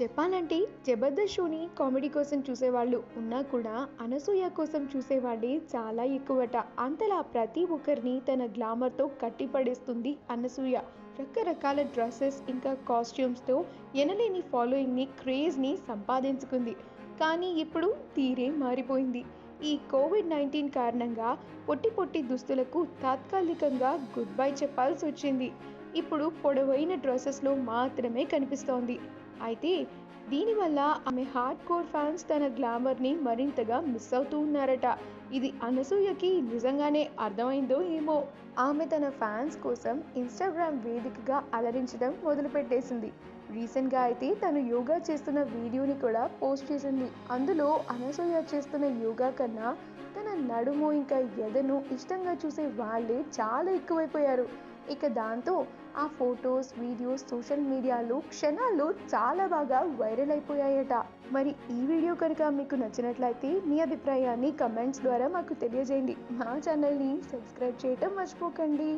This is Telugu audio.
చెప్పాలంటే జబర్దస్త్ షోని కామెడీ కోసం చూసేవాళ్ళు ఉన్నా కూడా అనసూయ కోసం చూసేవాళ్ళే చాలా ఎక్కువట. అంతలా ప్రతి ఒక్కరిని తన గ్లామర్తో కట్టిపడేస్తుంది అనసూయ. రకరకాల డ్రెస్సెస్ ఇంకా కాస్ట్యూమ్స్తో ఎనలేని ఫాలోయింగ్ని క్రేజ్ని సంపాదించుకుంది. కానీ ఇప్పుడు తీరే మారిపోయింది. ఈ కోవిడ్ నైన్టీన్ కారణంగా పొట్టి పొట్టి దుస్తులకు తాత్కాలికంగా గుడ్ బై చెప్పాల్సి వచ్చింది ఇప్పుడు పొడవైన డ్రెస్సెస్లో మాత్రమే కనిపిస్తోంది. అయితే దీనివల్ల ఆమె హార్డ్ కోర్ ఫ్యాన్స్ తన గ్లామర్ని మరింతగా మిస్ అవుతూ ఉన్నారట. ఇది అనసూయకి నిజంగానే అర్థమైందో ఏమో. ఆమె తన ఫ్యాన్స్ కోసం ఇన్స్టాగ్రామ్ వేదికగా అలరించడం మొదలుపెట్టేసింది. రీసెంట్గా అయితే తను యోగా చేస్తున్న వీడియోని కూడా పోస్ట్ చేసింది. అందులో అనసూయ చేస్తున్న యోగా కన్నా తన నడుము ఇంకా ఎదను ఇష్టంగా చూసే వాళ్ళే చాలా ఎక్కువైపోయారు. ఇక దాంతో ఆ ఫొటోస్ వీడియోస్ సోషల్ మీడియాలో క్షణాల్లో చాలా బాగా వైరల్ అయిపోయాయట. మరి ఈ వీడియో కనుక మీకు నచ్చినట్లయితే మీ అభిప్రాయాన్ని కమెంట్స్ ద్వారా మాకు తెలియజేయండి. మా ఛానల్ని సబ్స్క్రైబ్ చేయటం మర్చిపోకండి.